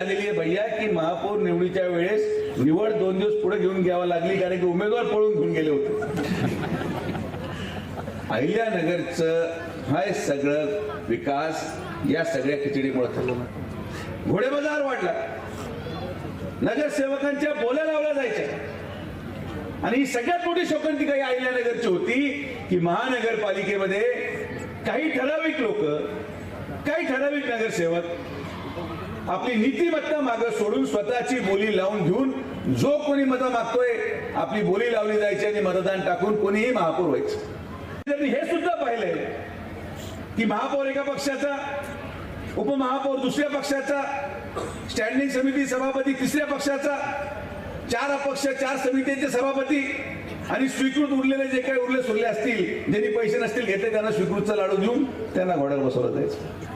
झालेली आहे भैया की महापौर निवडीच्या वेळेस निवड दोन दिवस पुढे घेऊन घ्यावं लागली कारण की उमेदवार पळून घेऊन गेले होते. अहिल्यानगरचं हाय सगळं विकास या सगळ्या खिचडीमुळे ठरलं घोडे बाजार वाढला. नगरसेवकांच्या बोल्या लावल्या जायच्या. आणि ही सगळ्यात मोठी शोकंती काही अहिल्यानगरची होती की महानगरपालिकेमध्ये काही ठराविक लोक काही ठराविक नगरसेवक आपली नीतिमत्ता मागं सोडून स्वतःची बोली लावून घेऊन जो कोणी मतं मागतोय आपली बोली लावली जायची आणि मतदान टाकून कोणीही महापौर व्हायचं. त्यांनी हे सुद्धा पाहिलंय की महापौर एका पक्षाचा उपमहापौर दुसऱ्या पक्षाचा स्टँडिंग समिती सभापती तिसऱ्या पक्षाचा चार अपक्ष चार समितीचे सभापती आणि स्वीकृत उरलेले जे काही उरले सुरले असतील ज्यांनी पैसे नसतील घेतले त्यांना स्वीकृतचा लाडू देऊन त्यांना घोड्यावर बसवलं जायचं.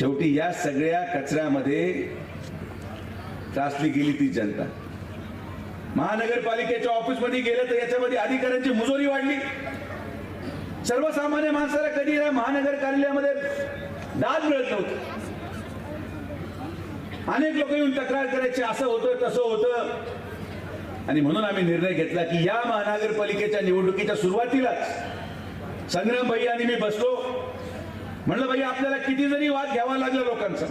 शेवटी या सगळ्या कचऱ्यामध्ये त्रासली गेली ती जनता. महानगरपालिकेच्या ऑफिसमध्ये गेलं तर याच्यामध्ये अधिकाऱ्यांची मुजोरी वाढली. सर्वसामान्य माणसाला कधी या महानगर कार्यालयामध्ये दाद मिळत नव्हतं. अनेक लोक येऊन तक्रार करायचे असं होतं तसं होतं. आणि म्हणून आम्ही निर्णय घेतला की या महानगरपालिकेच्या निवडणुकीच्या सुरुवातीलाच संग्राम भैया आणि मी बसलो. म्हणलं भाई आपल्याला किती जरी वाद घ्यावा लागला लोकांचा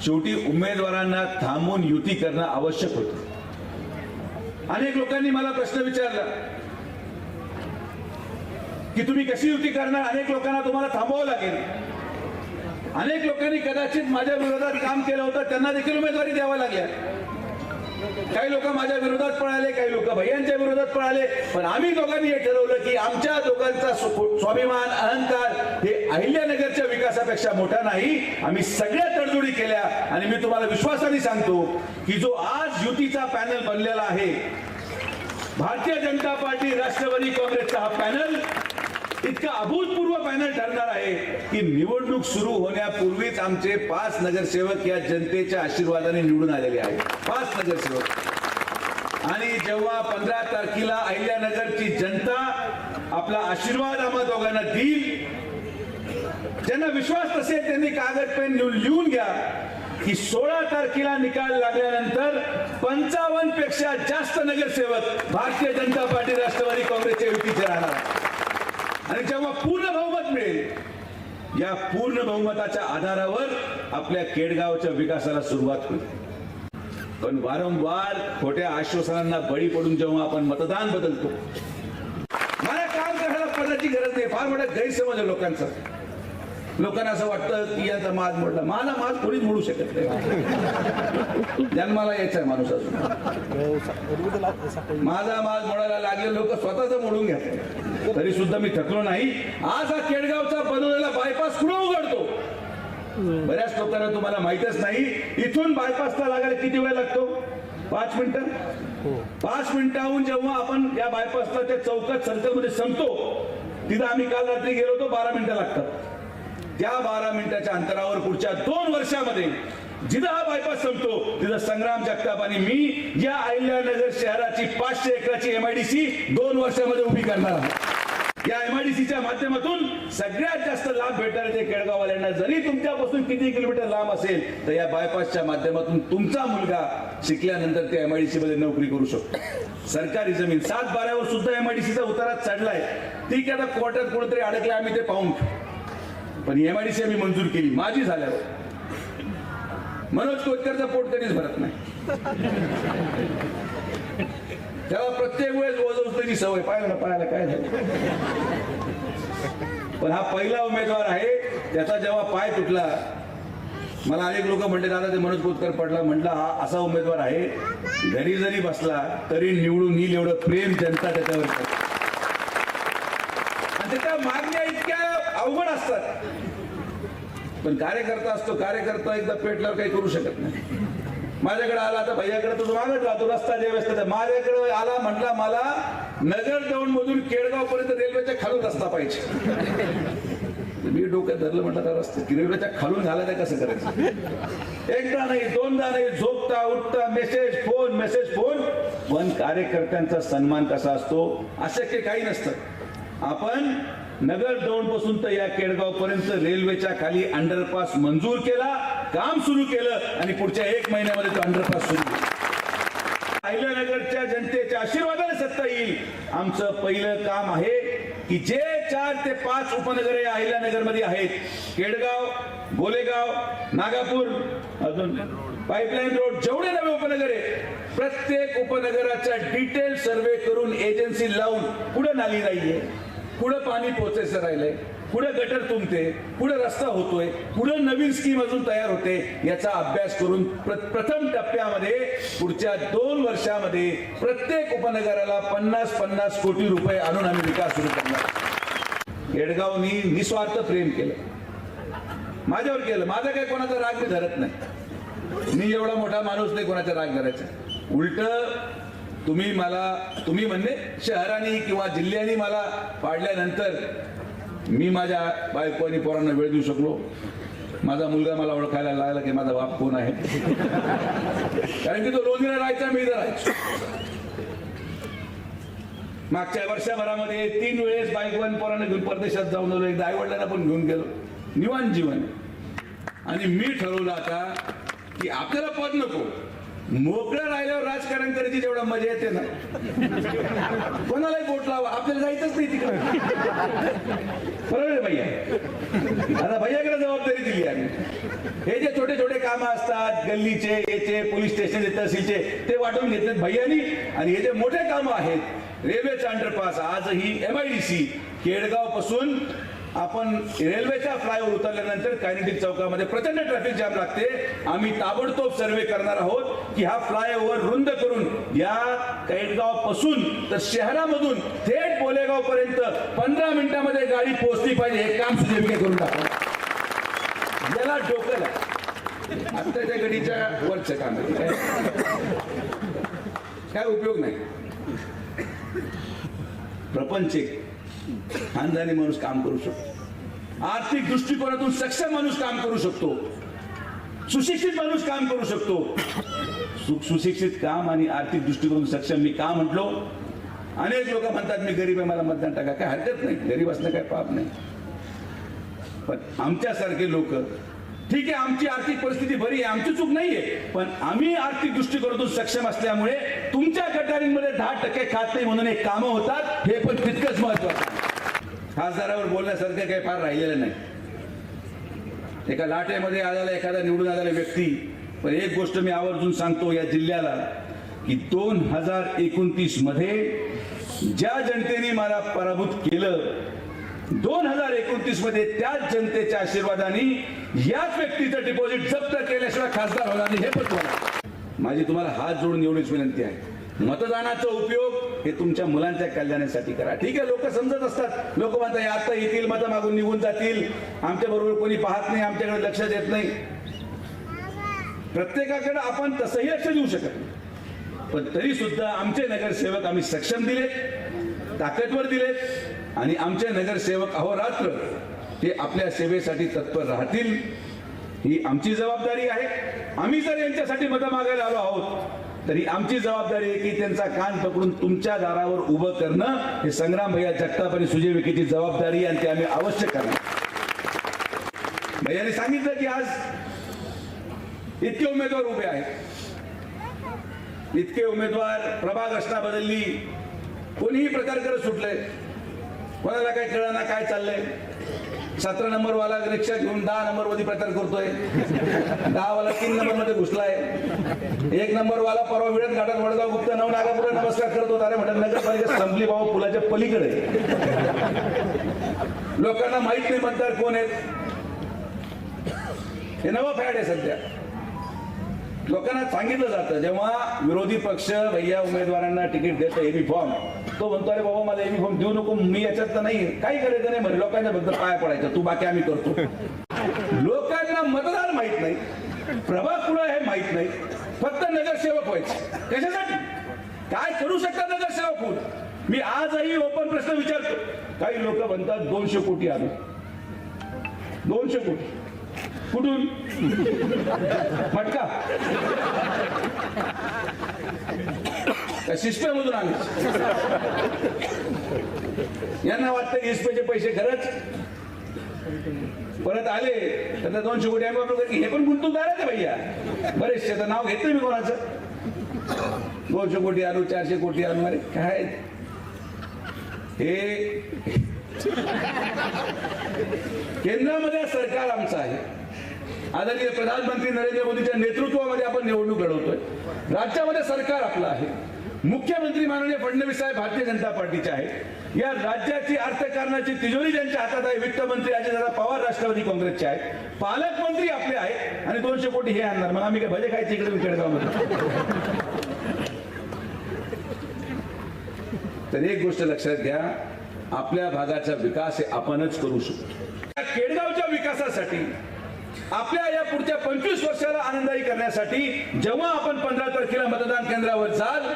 शेवटी उमेदवारांना थांबून युती करणं आवश्यक होतं. अनेक लोकांनी मला प्रश्न विचारला की तुम्ही कशी युती करणार? अनेक लोकांना तुम्हाला थांबावं लागेल. अनेक लोकांनी कदाचित माझ्या विरोधात काम केलं होतं त्यांना देखील उमेदवारी द्यावा लागल्या. काही लोक माझ्या विरोधात पळाले काही लोक भैयांच्या विरोधात पळाले. पण आम्ही दोघांनी हे ठरवलं की आमच्या दोघांचा स्वाभिमान अहंकार हे अहिल्यानगरच्या विकासापेक्षा मोठा नाही. आम्ही सगळ्या तडजोडी केल्या आणि मी तुम्हाला विश्वासाने सांगतो की जो आज युतीचा पॅनल बनलेला आहे भारतीय जनता पार्टी राष्ट्रवादी काँग्रेसचा हा पॅनल इतका अभूतपूर्व पॅनल ठरणार आहे की निवडणूक सुरू होण्यापूर्वीच आमचे पाच नगरसेवक या जनतेच्या आशीर्वादाने निवडून आलेले आहेत. पाच नगरसेवक. आणि जेव्हा पंधरा तारखेला अहिल्यानगरची जनता आपला आशीर्वाद आम्हा दोघांना देईल ज्यांना विश्वास नसेल त्यांनी कागद पेन लिहून घ्या की सोळा तारखेला निकाल लागल्यानंतर पंचावन्नपेक्षा जास्त नगरसेवक भारतीय जनता पार्टी राष्ट्रवादी काँग्रेसच्या युतीचे राहणार आणि जेव्हा पूर्ण बहुमत मिळेल या पूर्ण बहुमताच्या आधारावर आपल्या केडगावच्या विकासाला सुरुवात होईल. पण वारंवार खोट्या आश्वासनांना बळी पडून जेव्हा आपण मतदान बदलतो मला काम करायला पडण्याची गरज नाही फार मोठा गैरसमज आहे लोकांचा. लोकांना असं वाटतं की याचा माज मोडला माझा माज कोणीच मोडू शकत नाही. जन्माला यायचा आहे माणूस असून माझा माज मोडायला लागले लोक स्वतःच मोडून घ्या. तरी सुद्धा मी थकलो नाही. आज हा केडगावचा बनवलेला बायपास कुठं उघडतो? बऱ्याच लोकांना तुम्हाला माहितच नाही. इथून बायपासला लागायला किती वेळ लागतो? पाच मिनिटं? पाच मिनिटाहून जेव्हा आपण या बायपासला त्या चौकात सर्कलमध्ये संपतो तिथं आम्ही काल रात्री गेलो होतो बारा मिनिटं लागतात. त्या बारा मिनिटाच्या अंतरावर पुढच्या दोन वर्षामध्ये जिथं हा बायपास संपतो तिथं संग्राम जगताप आणि मी या अहिल्यानगर शहराची पाचशे एकराची एमआयडीसी दोन वर्षामध्ये उभी करणार आहोत. या एमआयडीसीच्या माध्यमातून सगळ्यात जास्त लाभ भेटणार ते केळगाववाल्यांना जरी तुमच्यापासून किती किलोमीटर लांब असेल तर या बायपासच्या माध्यमातून तुमचा मुलगा शिकल्यानंतर ते एमआयडीसी मध्ये नोकरी करू शकतो. सरकारी जमीन सात बारावर सुद्धा एमआयडीसीचा उतारा चढलाय. ठीक आहे आता क्वार्टर कुठेतरी अडकले आम्ही ते पाहून पण एमआयडीसी आम्ही मंजूर केली. माझी झाल्यावर. मनोज कोतकरचा पोट कधीच भरत नाही. त्याला प्रत्येक वेळेस ओझ उचलायची सवय. पाहिलं ना पाहायला काय झालं. पण हा पहिला उमेदवार आहे त्याचा जेव्हा पाय तुटला मला अनेक लोक म्हणले दादा ते मनोज कोतकर पडला. म्हटलं हा असा उमेदवार आहे. घरी जरी बसला तरी निवडून येईल एवढं प्रेम जनता त्याच्यावर करते. आणि त्याच्या मागण्या इतक्या अवघड असतात पण कार्यकर्ता असतो कार्यकर्ता एकदा पेटल्यावर काही करू शकत नाही. माझ्याकडे आला तर भैयाकडे तुझं मागत राहतो रस्ता जे माझ्याकडे आला म्हटला मला नगर दौंड मधून केळगाव पर्यंत रेल्वेच्या खालून रस्ता पाहिजे. मी डोक्यात धरलं म्हटलं तर रस्ते रेल्वेच्या खालून घालायचं कसं करायचं? एकदा नाही दोनदा नाही झोपता उठता मेसेज फोन मेसेज फोन पण कार्यकर्त्यांचा सन्मान कसा असतो? अशक्य काही नसतं. आपण नगर दौंडपासून तर या केडगाव पर्यंत रेल्वेच्या खाली अंडरपास मंजूर केला काम सुरू केलं आणि पुढच्या एक महिन्यामध्ये तो अंडरपास सुरू केला. अहिल्यानगरच्या जनतेच्या आशीर्वादाने सत्ता येईल आमचं पहिलं काम आहे की जे चार ते पाच उपनगरे अहिल्यानगरमध्ये आहेत केडगाव गोलेगाव नागापूर अजून पाईपलाईन रोड जेवढे नवे उपनगर प्रत्येक उपनगराचा डिटेल सर्वे करून एजन्सी लावून पुढे नाली नाहीये पुढं पाणी पोचायचं राहिलंय? पुढे गटर तुंबते? पुढे रस्ता होतोय? पुढे नवीन स्कीम अजून तयार होते? याचा अभ्यास करून प्र- प्रथम टप्प्यामध्ये पुढच्या दोन वर्षामध्ये प्रत्येक उपनगराला पन्नास पन्नास कोटी रुपये आणून आम्ही विकास सुरू करणार येडगावनी निस्वार्थ प्रेम केलं. माझ्यावर केलं. माझा काही कोणाचा राग मी धरत नाही. मी एवढा मोठा माणूस नाही कोणाचा राग धरायचा. उलट तुम्ही मला तुम्ही म्हणजे शहराने किंवा जिल्ह्याने मला पाडल्यानंतर मी माझ्या बायको आणि पोरांना वेळ देऊ शकलो. माझा मुलगा मला ओळखायला लागला की माझा बाप कोण आहे? कारण की तो लोणीला राहायचा मी इथं राहायचो. मागच्या वर्षभरामध्ये तीन वेळेस बायको आणि पोरांना घेऊन परदेशात जाऊन आलो. एकदा आई वडिलांना पण घेऊन गेलो. निवांत जीवन. आणि मी ठरवलं आता की आपल्याला पद नको. मोकळं राहिल्यावर राजकारण करायची जेवढा मजा येते ना. कोणालाही बोट लावा. आपल्याला जायचंच नाही तिकडं. बरोबर भैया. आता भैयाकडे जबाबदारी दिली आम्ही. हे जे छोटे छोटे काम असतात गल्लीचे याचे पोलीस स्टेशनचे तहसीलचे ते वाटून घेतलेत भैयानी. आणि हे जे मोठे कामं आहेत रेल्वेचा अंडरपास आजही एम आय डी सी केडगावपासून आपण रेल्वेच्या फ्लायओव्हर उतरल्यानंतर कायनेटिक चौकामध्ये प्रचंड ट्रॅफिक जाम लागते. आम्ही ताबडतोब सर्वे करणार आहोत की हा फ्लायओव्हर रुंद करून या कैटगावपासून तर शहरामधून थेट बोलेगाव पर्यंत पंधरा मिनिटामध्ये गाडी पोहोचली पाहिजे. हे काम सुजैविके करून टाकलं याला डोकं आत्ताच्या घडीच्या वरच्या काम काय? काय उपयोग नाही. प्रपंच एक. खानदानी माणूस काम करू शकतो. आर्थिक दृष्टिकोनातून सक्षम माणूस काम करू शकतो. सुशिक्षित माणूस काम करू शकतो. सु- सुशिक्षित काम आणि आर्थिक दृष्टिकोन सक्षम मी का म्हटलो? अनेक लोक म्हणतात मी गरीब आहे मला मतदान टाका. काय हरकत नाही. गरीब असणं काय पाप नाही. पण आमच्यासारखे लोक ठीक आहे आमची आर्थिक परिस्थिती बरी आहे आमची चूक नाहीये पण आम्ही आर्थिक दृष्टिकोनातून सक्षम असल्यामुळे तुमच्या गटारींमध्ये दहा टक्के खात नाही म्हणून एक कामं होतात हे पण तितकंच महत्वाचं खासदारावर बोलण्यासारखं काही फार राहिलेलं नाही. एका लाटेमध्ये आलेला एखादा निवडून आलेला व्यक्ती पण एक गोष्ट मी आवर्जून सांगतो या जिल्ह्याला की दोन हजार एकोणतीसमध्ये ज्या जनतेने मला पराभूत केलं दोन हजार एकोणतीसमध्ये त्याच जनतेच्या आशीर्वादाने याच व्यक्तीचं डिपॉझिट जप्त केल्याशिवाय खासदार होणार नाही हे पण तुम्हाला माझी तुम्हाला हात जोडून एवढीच विनंती आहे. मतदानाचा उपयोग हे तुमच्या मुलांच्या कल्याणासाठी करा. ठीक आहे लोक समजत असतात. लोक म्हणतात आता येतील मतं मागून निघून जातील. आमच्या बरोबर कोणी पाहत नाही आमच्याकडे लक्ष देत नाही. प्रत्येकाकडे आपण तसंही लक्ष देऊ शकत नाही. पण तरी सुद्धा आमचे नगरसेवक आम्ही सक्षम दिलेत ताकदवर दिलेत आणि आमचे नगरसेवक अहोरात्र ते आपल्या सेवेसाठी तत्पर राहतील ही आमची जबाबदारी आहे. आम्ही जर यांच्यासाठी मतं मागायला आलो आहोत तरी आमची जबाबदारी आहे की त्यांचा कान पकडून तुमच्या दारावर उभं करणं. हे संग्राम भैया जगताप आणि सुजय विखेची जबाबदारी आणि ते आम्ही अवश्य करणार. भैयाने सांगितलं की आज इतके उमेदवार उभे आहेत. इतके उमेदवार प्रभाग रचना बदलली. कोणीही प्रकार करत सुटले कोणाला काय कळना काय चाललंय? सतरा नंबर वाला रिक्षा घेऊन दहा नंबरमध्ये प्रचार करतोय. दहा वाला तीन नंबरमध्ये घुसलाय. एक नंबर वाला परवा वेळेत घाटात वडगाव गुप्त नव नागापूर नमस्कार करत होता. अरे म्हणत नगरपालिका संपली बाबा पुलाच्या पलीकडे. लोकांना माहीत नाही मतदार कोण आहेत. हे नवं फॅड आहे सध्या. लोकांना सांगितलं जातं जेव्हा विरोधी पक्ष भैया उमेदवारांना तिकीट देतं युनिफॉर्म तो म्हणतो अरे बाबा मला युनिफॉर्म देऊ नको मी याच्यात तर नाही. काही करायचं नाही म्हणे लोकांच्या बद्दल पाया पडायचं. तू बाकी आम्ही करतो. लोकांना मतदार माहीत नाही. प्रभाग कुणा हे माहीत नाही. फक्त नगरसेवक व्हायचे. कशासाठी? काय करू शकतात नगरसेवक होऊन? मी आजही ओपन प्रश्न विचारतो. काही लोक म्हणतात दोनशे कोटी आले दोनशे कोटी. कुठून? फटका. का शिस्प्यामधून आले यांना वाटतं इस्पेचे पैसे खरंच? परत आले त्यांना दोनशे कोटी आम्ही वापर हे पण गुंतवणूकदार आहे भैया. बरेचसे तर नाव घेतलं मी कोणाचं? दोनशे कोटी आणू चारशे कोटी आणू अरे काय? हे केंद्रामध्ये सरकार आमचं आहे. आदरणीय प्रधानमंत्री नरेंद्र मोदीच्या नेतृत्वामध्ये आपण निवडणूक लढवतोय. राज्यामध्ये सरकार आपलं आहे. मुख्यमंत्री माननीय फडणवीस साहेब भारतीय जनता पार्टीचे आहेत. या राज्याची अर्थकारणाची तिजोरी ज्यांच्या हातात आहे वित्तमंत्री अजितदादा पवार राष्ट्रवादी काँग्रेसचे आहेत. पालकमंत्री आपले आहेत आणि दोनशे कोटी हे आणणार. मग आम्ही काय भजे खायचे इकडे खेडगावमध्ये तर एक गोष्ट लक्षात घ्या आपल्या भागाचा विकास हे आपणच करू शकतो. केडगावच्या विकासासाठी आपल्या या पुढच्या पंचवीस वर्षाला आनंदायी करण्यासाठी जेव्हा आपण पंधरा तारखेला मतदान केंद्रावर जाल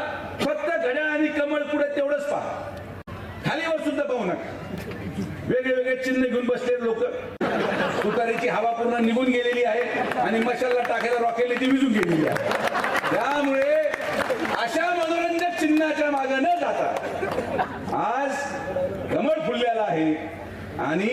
फक्त घड्याळ आणि कमळ पुढे तेवढंच पहा. खालीवर सुद्धा पाहू नका. वेगळे वेगळे चिन्ह घेऊन बसलेले लोक. तुतारीची हवा पूर्ण निघून गेलेली आहे आणि मशालला टाकायला रॉकेल ती विजून गेलेली आहे. त्यामुळे अशा मनोरंजक चिन्हाच्या मागे न जाता आज कमळ फुललेला आहे आणि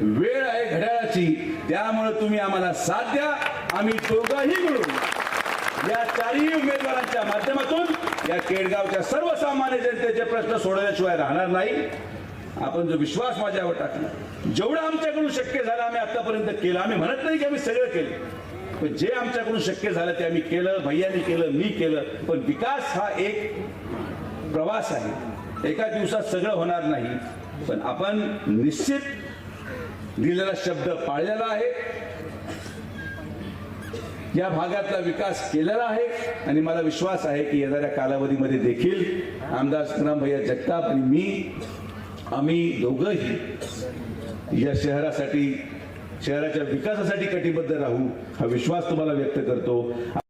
वेळ आहे घड्याळाची. त्यामुळे तुम्ही आम्हाला साथ द्या. आम्ही दोघंही मिळून या चारही उमेदवारांच्या माध्यमातून या केडगावच्या सर्वसामान्य जनतेचे प्रश्न सोडवल्याशिवाय राहणार नाही. आपण जो विश्वास माझ्यावर टाकला जेवढं आमच्याकडून शक्य झालं आम्ही आतापर्यंत केलं. आम्ही म्हणत नाही की आम्ही सगळं केलं. पण जे आमच्याकडून शक्य झालं ते आम्ही केलं भैयानी केलं मी केलं. पण विकास हा एक प्रवास आहे. एका दिवसात सगळं होणार नाही. पण आपण निश्चित दिलेला शब्द पाळलेला आहे. या भागातला विकास केलेला आहे आणि मला विश्वास आहे की येणाऱ्या कालावधीमध्ये देखील आमदार सुखराम भैया जगताप आणि मी आम्ही दोघंही या शहरासाठी शहराच्या विकासासाठी कटिबद्ध राहू हा विश्वास तुम्हाला व्यक्त करतो.